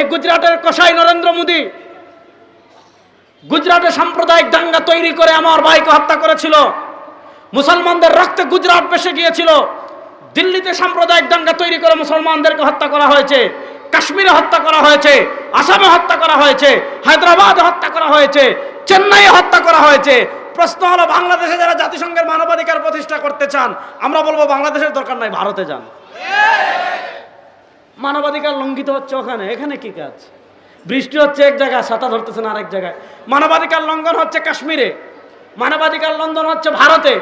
এই গুজরাটের কসাই নরেন্দ্র মোদী, গুজরাটে সাম্প্রদায়িক দাঙ্গা তৈরি করে আমার ভাইকে হত্যা করেছিল, মুসলমানদের রক্তে গুজরাট বেসে গিয়েছিল, দিল্লিতে সাম্প্রদায়িক দাঙ্গা তৈরি করে মুসলমানদেরকে হত্যা করা হয়েছে, কাশ্মীরে হত্যা করা হয়েছে, আসামে হত্যা করা হয়েছে, হায়দ্রাবাদে হত্যা করা হয়েছে, চেন্নাইয়ে হত্যা করা হয়েছে। প্রশ্ন হলো, বাংলাদেশে যারা জাতিসংঘের মানবাধিকার প্রতিষ্ঠা করতে চান, আমরা বলব বাংলাদেশের দরকার নাই, ভারতে যান। মানবাধিকার লঙ্ঘিত হচ্ছে ওখানে। এখানে কি কাজ? বৃষ্টি হচ্ছে এক জায়গায় ছাতা ধরতেছে না আরেক জায়গায়। মানবাধিকার লঙ্ঘন হচ্ছে কাশ্মীরে। মানবাধিকার লঙ্ঘন হচ্ছে ভারতে।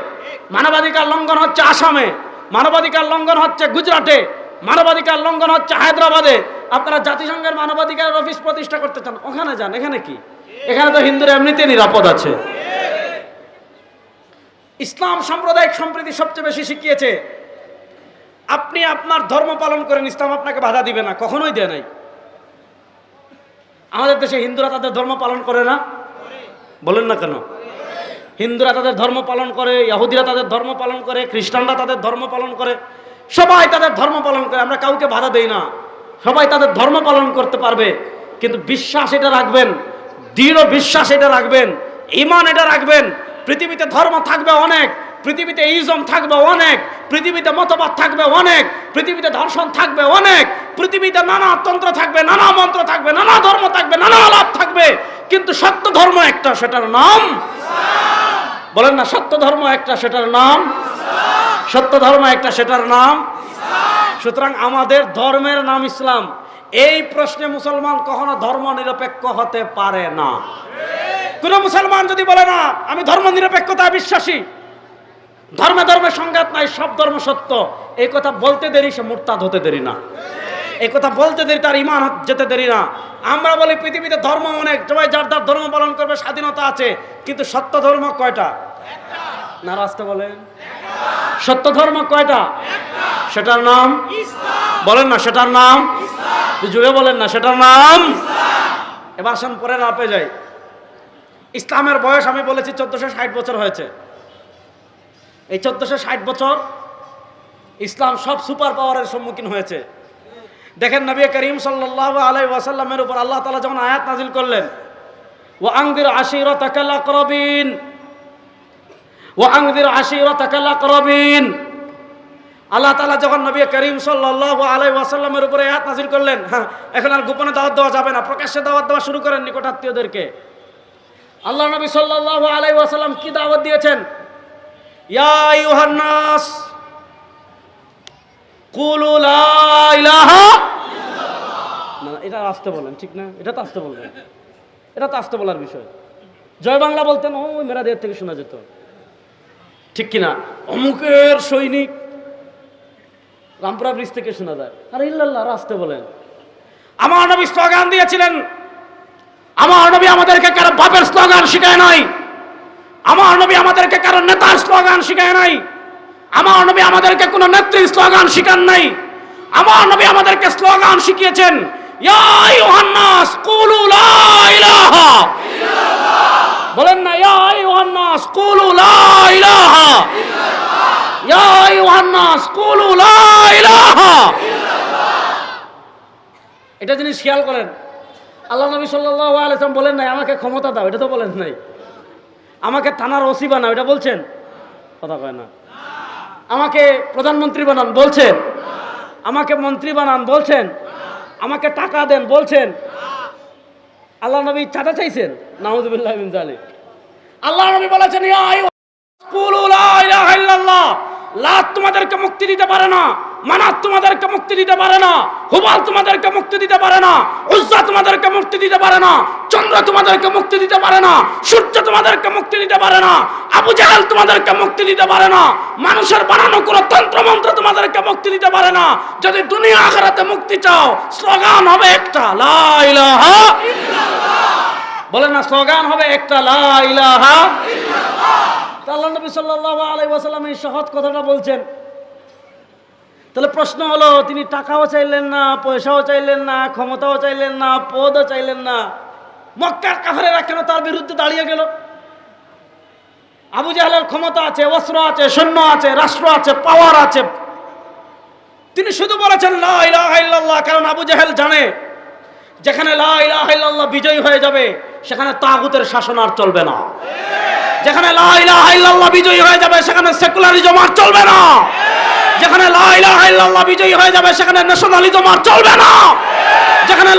মানবাধিকার লঙ্ঘন হচ্ছে আসামে। মানবাধিকার লঙ্ঘন হচ্ছে গুজরাটে। মানবাধিকার লঙ্ঘন হচ্ছে হায়দ্রাবাদে। আপনারা জাতিসংঘের মানবাধিকার অফিস প্রতিষ্ঠা করতে চান, ওখানে যান। এখানে কি? এখানে তো হিন্দুরা এমনিতে নিরাপদ আছে। ইসলাম সাম্প্রদায়িক সম্প্রীতি সবচেয়ে বেশি শিখিয়েছে। আপনি আপনার ধর্ম পালন করেন, ইসলাম আপনাকে বাধা দিবে না, কখনোই দেয় নাই। আমাদের দেশে হিন্দুরা তাদের ধর্ম পালন করে না? বলেন না কেন? হিন্দুরা তাদের ধর্ম পালন করে ইহুদিরা তাদের ধর্ম পালন করে, খ্রিস্টানরা তাদের ধর্ম পালন করে, সবাই তাদের ধর্ম পালন করে, আমরা কাউকে বাধা দেই না। সবাই তাদের ধর্ম পালন করতে পারবে, কিন্তু বিশ্বাস এটা রাখবেন, দৃঢ় বিশ্বাস এটা রাখবেন ইমান এটা রাখবেন। পৃথিবীতে ধর্ম থাকবে অনেক, পৃথিবীতে ইজম থাকবে অনেক পৃথিবীতে মতবাদ থাকবে অনেক, পৃথিবীতে দর্শন থাকবে অনেক, পৃথিবীতে নানা তন্ত্র থাকবে, নানা মন্ত্র থাকবে, নানা ধর্ম থাকবে, নানা আলাপ থাকবে, কিন্তু সত্য ধর্ম একটা, সেটার নাম বলেন না, সত্য ধর্ম একটা, সেটার নাম সত্য ধর্ম একটা, সেটার নাম সুতরাং আমাদের ধর্মের নাম ইসলাম। এই প্রশ্নে মুসলমান কখনো ধর্ম নিরপেক্ষ হতে পারে না। কোন মুসলমান যদি বলে না, আমি ধর্ম নিরপেক্ষতায় বিশ্বাসী ধর্মে ধর্মের সংঘাত নাই, সব ধর্ম সত্য। এই কথা বলতে দেরি, সে মুরতাদ হতে দেরি না। এই কথা বলতে দেরি, তার ইমান যেতে দেরি না। আমরা বলি পৃথিবীতে ধর্ম অনেক, সবাই যার যার ধর্ম পালন করবে, স্বাধীনতা আছে। কিন্তু সত্য ধর্ম কয়টা? না রাস্তা বলেন। সত্য ধর্ম কয়টা? সেটার নাম? বলেন না, সেটার নাম? জুড়ে বলেন না, সেটার নাম? এবার আসেন পরে রাপে যাই। ইসলামের বয়স আমি বলেছি চোদ্দশো ষাট বছর হয়েছে। এই চোদ্দশো ষাট বছর ইসলাম সব সুপার পাওয়ারের সম্মুখীন হয়েছে। দেখেন নবী করিম সাল্লাহ আলাই ওয়াসাল্লামের উপর আল্লাহ তালা যখন আয়াত নাজিল করলেন ও আংদির আশির তাকাল্লা করবিন ও আংদির আশির তাকাল্লা করবিন আল্লাহ তালা যখন নবী করিম সাল্লাহ আলাই ওয়াসাল্লামের উপরে আয়াত নাজিল করলেন হ্যাঁ এখন আর গোপনে দাওয়াত দেওয়া যাবে না, প্রকাশ্যে দাওয়াত দেওয়া শুরু করেন নিকটাত্মীয়দেরকে। আল্লাহ নবী সাল্লাহ আলাই ওয়াসাল্লাম কি দাওয়াত দিয়েছেন? ইয়া ইউহান্নাস, কুলু ইলাহা না, এটা আসতে বলেন, ঠিক না? এটা তো আসতে বলবেন। এটা তো আসতে বলার বিষয়। জয় বাংলা বলতেন ও ওই মেরা দের থেকে শোনা যেত। ঠিক কিনা? অমুকের সৈনিক রামপুরা ব্রিজ থেকে শোনা যায়। আরে ইল্লাল্লাহ আসতে বলেন। আমার নবী স্লোগান দিয়েছিলেন, আমার নবী আমাদেরকে কারও বাপের স্লোগান শিখায় নাই। আমার নবী আমাদেরকে কারও নেতা স্লোগান শিখায় নাই। আমার নবী আমাদেরকে কোনো নেত্রীর স্লোগান শিখান নাই। আমার নবী আমাদেরকে স্লোগান শিখিয়েছেন বলেন না এটা জিনিস খেয়াল করেন, আল্লাহ নবী আলাইহি বলেন নাই, আমাকে ক্ষমতা দাও। এটা তো বলেন নাই। আমাকে থানার ওসি বানাও, এটা বলছেন? কথা কয় না। আমাকে প্রধানমন্ত্রী বানান, বলছেন? আমাকে মন্ত্রী বানান, বলছেন? আমাকে টাকা দেন, বলছেন? আল্লাহ নবী চাঁদা চাইছেন? নাউজুবিল্লাহ জালিক আল্লাহ নবী বলেছেন তোমাদেরকে মুক্তি দিতে পারে না। মানাত তোমাদেরকে মুক্তি দিতে পারে না, হুবাল তোমাদেরকে মুক্তি দিতে পারে না, উজ্জা তোমাদেরকে মুক্তি দিতে পারে না, চন্দ্র তোমাদেরকে মুক্তি দিতে পারে না, সূর্য তোমাদেরকে মুক্তি দিতে পারে না, আবু জাহাল তোমাদেরকে মুক্তি দিতে পারে না, মানুষের বানানো কোনো তন্ত্র মন্ত্র তোমাদেরকে মুক্তি দিতে পারে না। যদি দুনিয়া আখেরাতে মুক্তি চাও, স্লোগান হবে একটা, লা ইলাহা বলেন না, স্লোগান হবে একটা, লা ইলাহা আল্লাহ নবী সাল্লাল্লাহু আলাইহি ওয়াসাল্লাম এই সহজ কথাটা বলছেন তাহলে প্রশ্ন হলো, তিনি টাকাও চাইলেন না, পয়সাও চাইলেন না, ক্ষমতাও চাইলেন না, পদও চাইলেন না। মক্কার কাফেরেরা কেন তার বিরুদ্ধে দাঁড়িয়ে গেল? আবু জাহালের ক্ষমতা আছে, অস্ত্র আছে, সৈন্য আছে, রাষ্ট্র আছে পাওয়ার আছে। তিনি শুধু বলেছেন, লা ইলাহা ইল্লাল্লাহ কারণ আবু জাহেল জানে, যেখানে লা ইলাহা ইল্লাল্লাহ বিজয়ী হয়ে যাবে, সেখানে তাগুতের শাসন আর চলবে না। যেখানে লা ইলাহা ইল্লাল্লাহ বিজয়ী হয়ে যাবে, সেখানে সেকুলারিজম আর চলবে না। যেখানে বিজয়ী হয়ে যাবে, সেখানে ন্যাশনালিজম আর চলবে না। যেখানে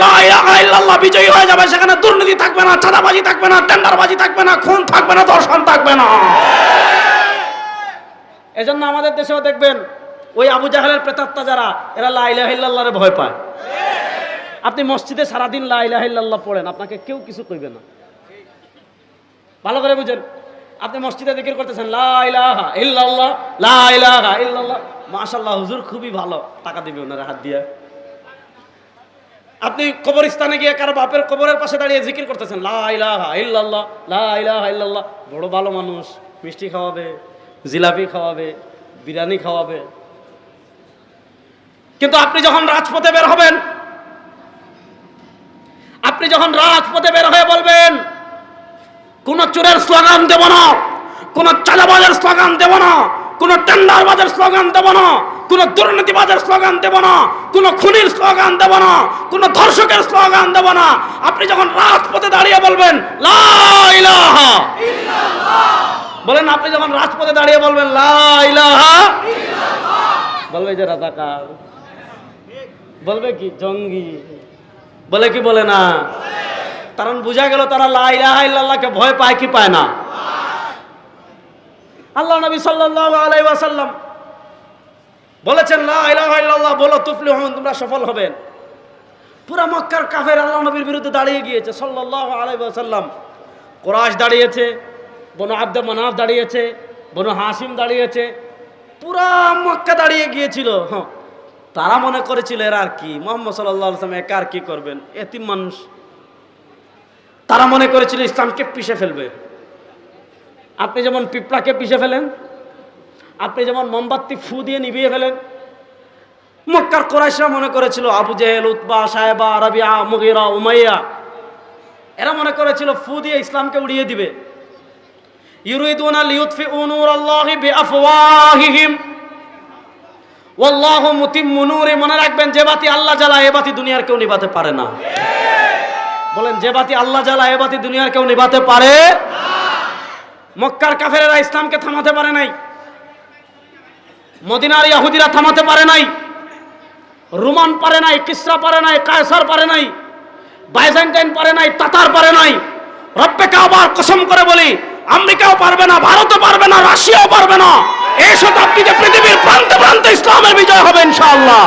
বিজয়ী হয়ে যাবে, সেখানে দুর্নীতি থাকবে না, চাঁদাবাজি থাকবে না, টেন্ডারবাজি থাকবে না, খুন থাকবে না দর্শন থাকবে না। এজন্য আমাদের দেশেও দেখবেন, ওই আবু জাহেলের প্রেতাত্মা যারা, এরা লা ইলাহা ইল্লাল্লাহরে ভয় পায়। আপনি মসজিদে সারাদিন লা ইলাহা ইল্লাল্লাহ পড়েন, আপনাকে কেউ কিছু কইবে না। ভালো করে বুঝেন। আপনি মসজিদে জিকির করতেছেন, লা ইলাহা ইল্লাল্লাহ, লা ইলাহা ইল্লাল্লাহ। মাশাআল্লাহ, হুজুর খুবই ভালো। টাকা দিবে ওনারা হাত দিয়ে। আপনি কবরস্থানে গিয়ে কারও বাপের কবরের পাশে দাঁড়িয়ে জিকির করতেছেন বড় ভালো মানুষ, মিষ্টি খাওয়াবে, জিলাপি খাওয়াবে, বিরিয়ানি খাওয়াবে। কিন্তু আপনি যখন রাজপথে বের হবেন, আপনি যখন রাজপথে বের হয়ে বলবেন কোন চোরের স্লোগান দেব না, কোন চালাবাজের স্লোগান দেব না, কোন টেন্ডারবাজের স্লোগান দেব না, কোন দুর্নীতিবাজের স্লোগান দেব না, কোন খুনির স্লোগান দেব না, কোন ধর্ষকের স্লোগান দেব না। আপনি যখন রাজপথে দাঁড়িয়ে বলবেন বলেন, আপনি যখন রাজপথে দাঁড়িয়ে বলবেন বলবে যে রাজাকার। বলবে কি, জঙ্গি। বলে কি বলে না? কারণ বোঝা গেল তারা লা ইলাহা ইল্লাল্লাহকে ভয় পায় কি পায় না। আল্লাহ নবী আলাইহি ওয়াসাল্লাম বলেছেন বলো তুফলিহুন তোমরা সফল হবেন পুরা মক্কার কাফের আল্লাহ নবীর বিরুদ্ধে দাঁড়িয়ে গিয়েছে, সাল্লাল্লাহু আলাইহি ওয়াসাল্লাম। কোরাশ দাঁড়িয়েছে, বনু আব্দ মানাফ দাঁড়িয়েছে, বনু হাসিম দাঁড়িয়েছে, পুরা মক্কা দাঁড়িয়ে গিয়েছিল। হ্যাঁ তারা মনে করেছিল, এরা আর কি? মোহাম্মদ সাল্লাহ আসলাম একা আর কি করবেন? এতিম মানুষ তারা মনে করেছিল ইসলামকে পিষে ফেলবে। আপনি যেমন পিঁপড়াকে পিষে ফেলেন, আপনি যেমন মোমবাতি ফু দিয়ে নিভিয়ে ফেলেন, মক্কার কোরাইশরা মনে করেছিল আবু জেহেল, উতবা সাহেবা আরবিয়া মুগিরা, উমাইয়া, এরা মনে করেছিল ফু দিয়ে ইসলামকে উড়িয়ে দিবে। মনে রাখবেন, যে বাতি আল্লাহ জ্বালায়, এ বাতি দুনিয়ার কেউ নিভাতে পারে না। বলেন, যে বাতি আল্লাহ জ্বালায় এ বাতি দুনিয়ার কেউ নিভাতে পারে? মক্কার কাফেরেরা ইসলামকে থামাতে পারে নাই। মদিনার ইয়াহুদিরা থামাতে পারে নাই। রোমান পারে নাই, কিসরা পারে নাই, কায়সার পারে নাই, বাইজেন্টাইন পারে নাই, তাতার পারে নাই। রব্বেকে আবার কসম করে বলি, আমেরিকাও পারবে না, ভারতও পারবে না, রাশিয়াও পারবে না। এই শতাব্দীতে পৃথিবীর প্রান্তে প্রান্তে ইসলামের বিজয় হবে ইনশাআল্লাহ।